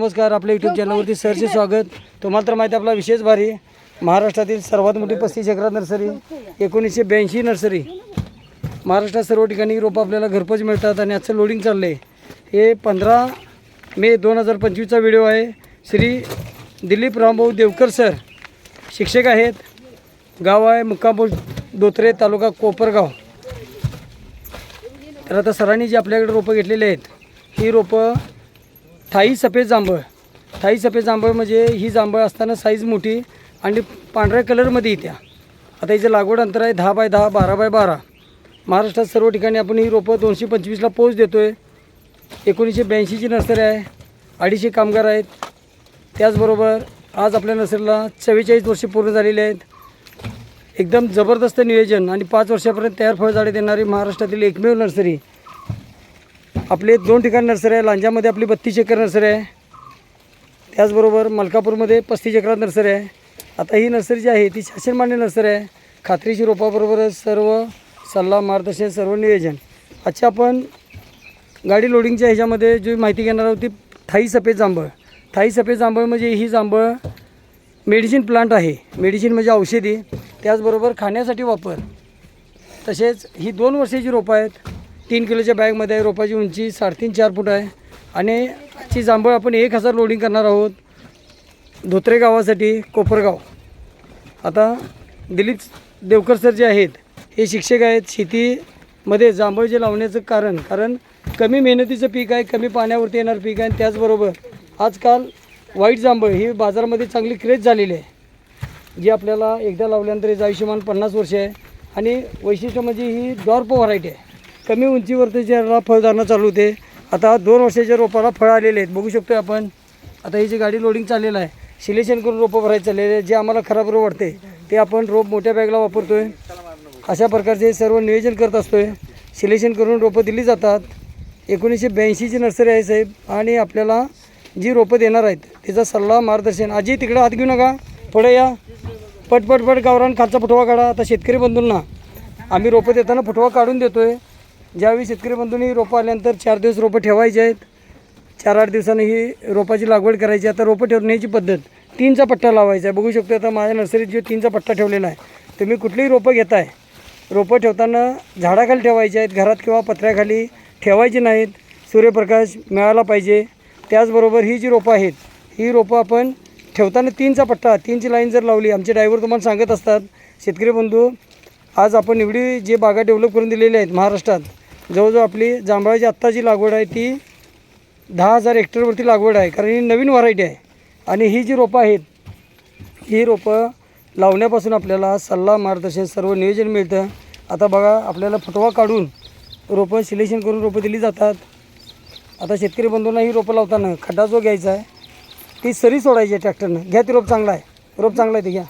नमस्कार आपल्या यूट्यूब चॅनलवरती सरचे स्वागत. तुम्हाला तर माहिती आहे आपला विशेष भारी. महाराष्ट्रातील सर्वात मोठी पस्तीस एकरात नर्सरी एकोणीसशे ब्याऐंशी नर्सरी. महाराष्ट्रात सर्व ठिकाणी रोपं आपल्याला घरपोच मिळतात आणि आजचं लोडिंग चाललं आहे हे पंधरा मे दोन हजार पंचवीसचा व्हिडिओ आहे. श्री दिलीप रामभाऊ देवकर सर. शिक्षक आहेत. गाव आहे मुक्कामपूर दोत्रे तालुका कोपरगाव. तर आता सरांनी जी आपल्याकडे रोपं घेतलेली आहेत ही रोपं थाई सफेद जांभळ. थाई सफेद जांभळ म्हणजे ही जांभळ असताना साईज मोठी आणि पांढऱ्या कलरमध्ये येत्या. आता हिचं लागवड अंतर आहे दहा बाय दहा बारा बाय बारा. महाराष्ट्रात सर्व ठिकाणी आपण ही रोपं दोनशे पंचवीसला पोच देतो आहे एकोणीसशे ब्याऐंशीची नर्सरी आहे अडीचशे कामगार आहेत. त्याचबरोबर आज आपल्या नर्सरीला चव्वेचाळीस वर्षे पूर्ण झालेली आहेत. एकदम जबरदस्त नियोजन आणि पाच वर्षापर्यंत तयार फळझाडे देणारी महाराष्ट्रातील एकमेव नर्सरी आपले दोन ठिकाणी नर्सरी आहे. लांजामध्ये आपली बत्तीस एकर नर्सरी आहे. त्याचबरोबर मलकापूरमध्ये पस्तीस एकरात नर्सरी आहे. आता ही नर्सरी जी आहे ती शासनमान्य नर्सरी आहे. खात्रीची रोपाबरोबरच सर्व सल्ला मार्गदर्शन सर्व नियोजन. आजच्या आपण गाडी लोडिंगच्या ह्याच्यामध्ये जी माहिती घेणार आहोत ती थाई सफेद जांभळ. थाई सफेद जांभळ म्हणजे ही जांभळ मेडिसिन प्लांट आहे. मेडिसिन म्हणजे औषधी. त्याचबरोबर खाण्यासाठी वापर. तसेच ही दोन वर्षाची रोपं आहेत. तीन किलोच्या बॅगमध्ये आहे. रोपाची उंची साडेतीन चार फूट आहे. आणि ची जांभळ आपण एक हजार लोडिंग करणार आहोत. धोत्रे गावासाठी कोपरगाव. आता दिलीप देवकर सर जे आहेत हे शिक्षक आहेत. शेतीमध्ये जांभळ जे लावण्याचं कारण कारण कमी मेहनतीचं पीक आहे कमी पाण्यावरती येणारं पीक आहे. आणि त्याचबरोबर आजकाल वाईट जांभळ ही बाजारामध्ये चांगली क्रेज झालेली आहे. जी आपल्याला एकदा लावल्यानंतर याचं आयुष्यमान पन्नास वर्ष आहे. आणि वैशिष्ट्य म्हणजे ही डॉर्प व्हरायटी आहे. कमी उंचीवरती ज्याला फळधारणं चालू होते आता दोन वर्षाच्या रोपाला फळं आलेले आहेत. बघू शकतो आपण. आता ही जी गाडी लोडिंग चाललेलं आहे सिलेक्शन करून रोपं भरायचं चाललेलं आहे जे आम्हाला खराब रोप वाटते ते आपण रोप मोठ्या बॅगला वापरतो आहे अशा प्रकारचे सर्व नियोजन करत असतो आहे सिलेक्शन करून रोपं दिली जातात. एकोणीसशे ब्याऐंशीची नर्सरी आहे साहेब. आणि आपल्याला जी रोपं देणार आहेत त्याचा सल्ला मार्गदर्शन. आजी तिकडं हात घेऊ नका. पुढे या. पटपटपट पट गावरान खालचा फुटवा काढा. आता शेतकरी बंधूंना आम्ही रोपं देताना फुटवा काढून देतो आहे ज्यावेळी शेतकरी बंधूंनी रोपं आल्यानंतर चार दिवस रोपं ठेवायचे आहेत चार आठ दिवसांनी ही रोपाची लागवड करायची आता रोपं ठेवण्याची पद्धत तीनचा पट्टा लावायचा आहे. बघू शकतो आता माझ्या नर्सरीत जो तीनचा पट्टा ठेवलेला आहे तुम्ही कुठलीही रोपं घेताय रोपं ठेवताना झाडाखाली ठेवायची आहेत घरात किंवा पत्र्याखाली ठेवायची नाहीत सूर्यप्रकाश मिळाला पाहिजे. त्याचबरोबर ही जी रोपं आहेत ही रोपं आपण ठेवताना तीनचा पट्टा तीनची लाईन जर लावली आमचे ड्रायव्हर तुम्हाला सांगत असतात शेतकरी बंधू आज आपण एवढी जे बागा डेव्हलप करून दिलेल्या आहेत महाराष्ट्रात जवळजवळ आपली जांभळाची आत्ता जी लागवड आहे ती दहा हजार हेक्टरवरती लागवड आहे. कारण ही नवीन व्हरायटी आहे. आणि ही जी रोपं आहेत ही रोपं लावण्यापासून आपल्याला सल्ला मार्गदर्शन सर्व नियोजन मिळतं. आता बघा आपल्याला फटवा काढून रोपं सिलेक्शन करून रोपं दिली जातात. आता शेतकरी बंधूंना ही रोपं लावताना खड्डा जो घ्यायचा आहे ती सरी सोडायची आहे ट्रॅक्टरनं. घ्या ती रोप चांगला आहे. रोप चांगला आहे ते घ्या.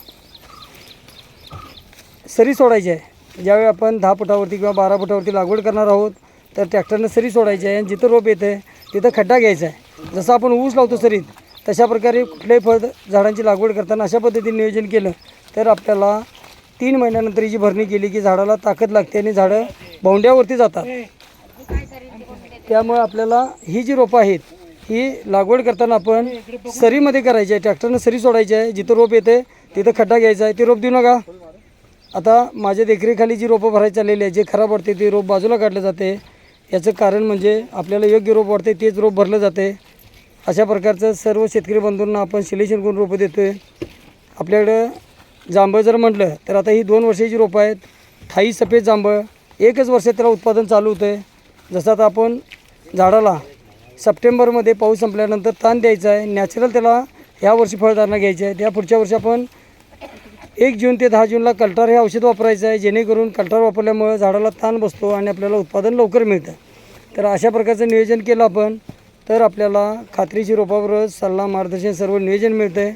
सरी सोडायची आहे. ज्यावेळी आपण दहा फुटावरती किंवा बारा फुटावरती लागवड करणार आहोत तर ट्रॅक्टरनं सरी सोडायची आहे आणि जिथं रोप येतं आहे तिथं खड्डा घ्यायचा आहे. जसं आपण ऊस लावतो सरीत तशा प्रकारे कुठल्याही फळ झाडांची लागवड करताना अशा पद्धतीने नियोजन केलं तर आपल्याला तीन महिन्यानंतर जी भरणी केली की झाडाला ताकद लागते आणि झाडं भोंड्यावरती जातात. त्यामुळे आपल्याला ही जी रोपं आहेत ही लागवड करताना आपण सरीमध्ये करायची आहे ट्रॅक्टरनं सरी सोडायची आहे जिथं रोप येते तिथं खड्डा घ्यायचा आहे ते रोप देऊ नका. आता माझ्या देखरेखाली जी रोपं भरायची चाललेली आहे जे खराब वाटते ते रोप बाजूला काढलं जाते. याचं कारण म्हणजे आपल्याला योग्य रोप वाटते तेच रोप भरलं जाते. अशा प्रकारचं सर्व शेतकरी बंधूंना आपण सिलेक्शन करून रोपं देतो आहे आपल्याकडं जांभळ जर म्हटलं तर आता ही दोन वर्षाची रोपं आहेत. थाई सफेद जांभळ. एकच वर्षात त्याला उत्पादन चालू होतं आहे जसं आता आपण झाडाला सप्टेंबरमध्ये पाऊस संपल्यानंतर ताण द्यायचा आहे. नॅचरल त्याला ह्या वर्षी फळधारणा घ्यायची आहे. त्या पुढच्या वर्षी आपण एक जून ते दहा जूनला कल्टार हे औषध वापरायचं आहे जेणेकरून कल्टार वापरल्यामुळे झाडाला ताण बसतो आणि आपल्याला उत्पादन लवकर मिळतं. तर अशा प्रकारचं नियोजन केलं आपण तर आपल्याला खात्रीची रोपाबरोबर सल्ला मार्गदर्शन सर्व नियोजन मिळतं आहे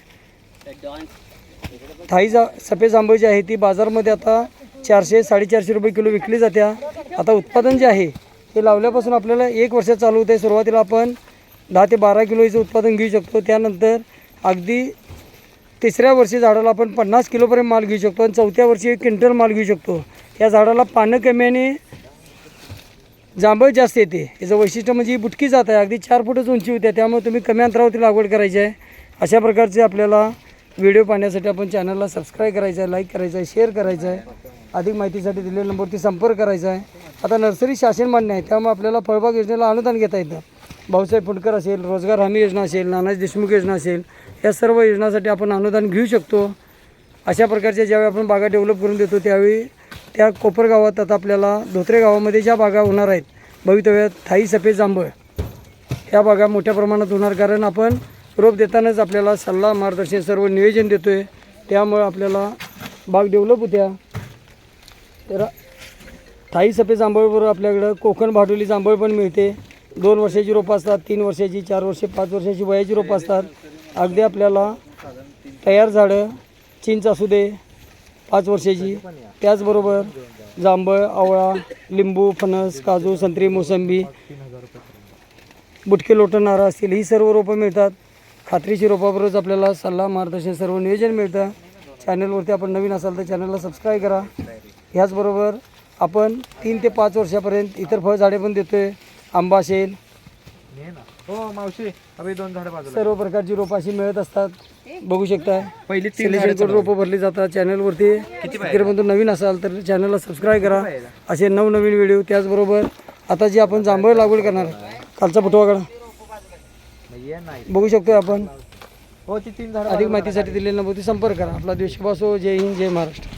थाई जा सफेद जांभळ जी आहे ती बाजारमध्ये आता चारशे साडेचारशे रुपये किलो विकली जाते आता उत्पादन जे आहे हे लावल्यापासून आपल्याला एक वर्ष चालू होते सुरुवातीला आपण दहा ते बारा किलो याचं उत्पादन घेऊ शकतो. त्यानंतर अगदी तिसऱ्या वर्षी झाडाला आपण पन्नास किलोपर्यंत माल घेऊ शकतो आणि चौथ्या वर्षी एक क्विंटल माल घेऊ शकतो. या झाडाला पानं कमी आणि जांभळ जास्त येते. याचं वैशिष्ट्य म्हणजे ही बुटकी जात आहे. अगदी चार फुटच उंची होते. त्यामुळे तुम्ही कमी अंतरावरती लागवड करायची आहे. अशा प्रकारचे आपल्याला व्हिडिओ पाहण्यासाठी आपण चॅनलला सबस्क्राईब करायचं आहे लाईक करायचं आहे शेअर करायचं आहे. अधिक माहितीसाठी दिलेल्या नंबरवरती संपर्क करायचा आहे. आता नर्सरी शासन मान्य आहे. त्यामुळे आपल्याला फळबाग योजनेला अनुदान घेता येतं. भाऊसाहेब फुंडकर असेल रोजगार हमी योजना असेल नानाजी देशमुख योजना असेल या सर्व योजनासाठी आपण अनुदान घेऊ शकतो. अशा प्रकारच्या ज्यावेळी आपण बागा डेव्हलप करून देतो त्यावेळी त्या कोपर गावात आता आपल्याला धोत्रे गावामध्ये ज्या बागा होणार आहेत भवितव्यात थाई सफेद जांभळ ह्या बागा मोठ्या प्रमाणात होणार. कारण आपण रोप देतानाच आपल्याला सल्ला मार्गदर्शन सर्व नियोजन देतो आहे त्यामुळं आपल्याला बाग डेव्हलप होत्या. तर थाई सफेद जांभळबरोबर आपल्याकडं कोकण भाडोली जांभळ पण मिळते. दोन वर्षाची रोपं असतात तीन वर्षाची चार वर्षे पाच वर्षाची वयाची रोपं असतात. अगदी आपल्याला तयार झाडं चिंच असू दे पाच वर्षाची. त्याचबरोबर जांभळ आवळा लिंबू फणस काजू संत्री मोसंबी बुटके लोटणारा असतील ही सर्व रोपं मिळतात. खात्रीची रोपाबरोबरच आपल्याला सल्ला मार्गदर्शन सर्व नियोजन मिळतं. चॅनलवरती आपण नवीन असाल तर चॅनलला सबस्क्राईब करा. ह्याचबरोबर आपण तीन ते पाच वर्षापर्यंत इतर फळझाडे पण देतो आहे आंबा असेल. हो मावशी अभि दोन झाडं बाजूला. सर्व प्रकारची रोपं अशी मिळत असतात. बघू शकता. पहिली सिलेक्शन करून रोपं भरली जातात चॅनलवरती. तिकडे नवीन असाल तर चॅनलला सबस्क्राईब करा. असे नवनवीन व्हिडिओ त्याचबरोबर आता जे आपण जांभळ लागवड करणार आहे, खालचा फुटवा काढा. ये नाही. बघू शकतो आपण. हो ती तीन झाडं अधिक माहितीसाठी दिलेल्या नंबरवरती संपर्क करा. आपला देशवासो जय हिंद जय महाराष्ट्र.